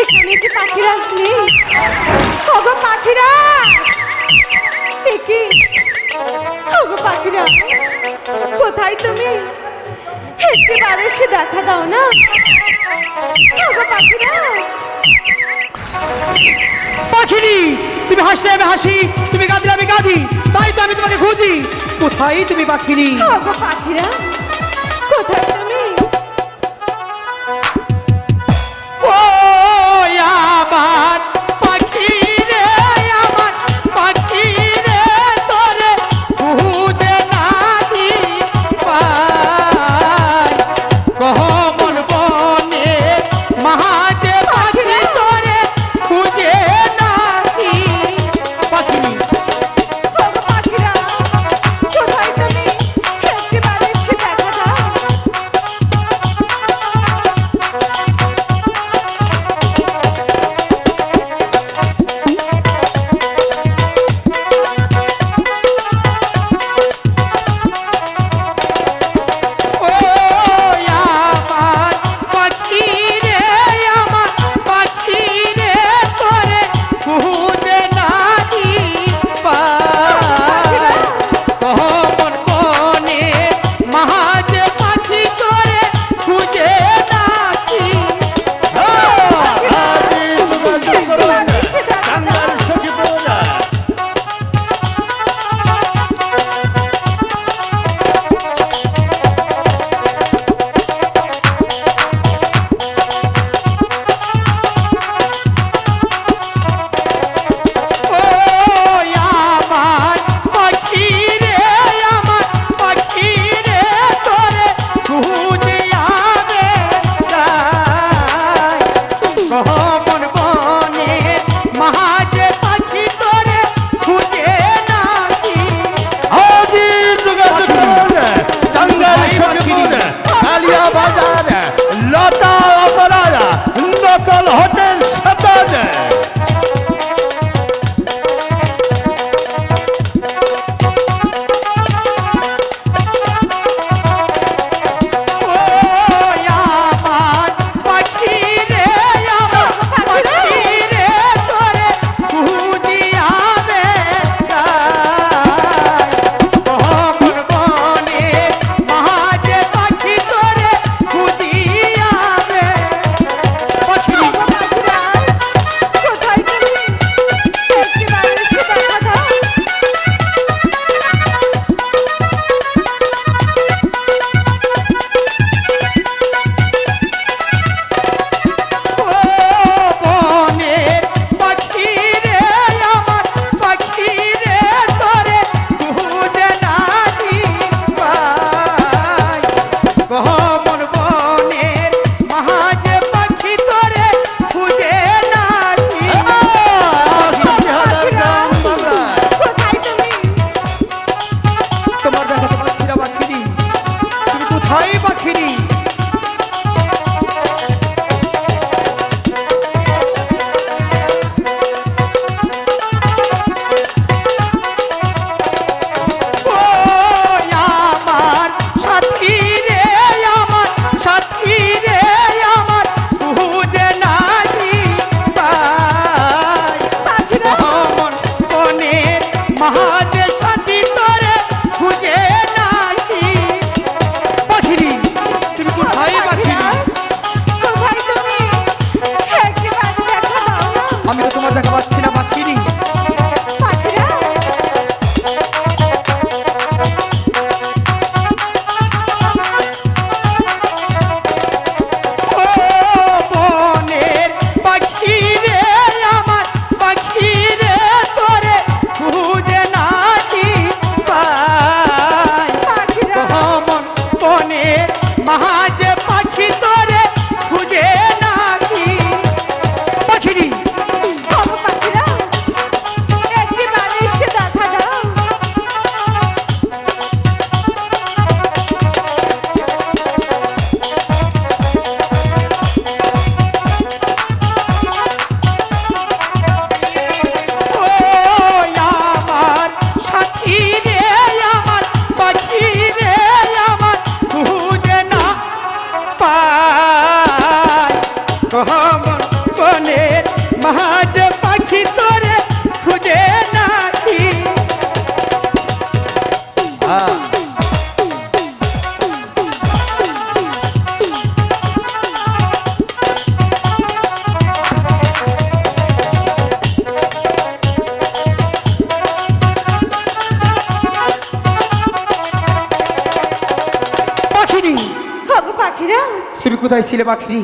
এখানে যে পাখিরাজ নেই ওগো পাখিরাজ একে ওগো পাখিরাজ কোথায় তুমি? একটিবার এসে দেখা দাও না। ওগো পাখিরাজ পাখিনি তুমি হাসলে আমি হাসি তুমি কাঁদলে আমি কাঁদি তাই তো আমি তোমাকে খুঁজি। কোথায় তুমি পাখিরি ওগো পাখিরা কোথায় তুমি? হয় বাখিনি Aqui বনে মহাজ পাখি তোরে খুঁজে নাকি পাখিরা তুমি কোথায় ছিলে পাখি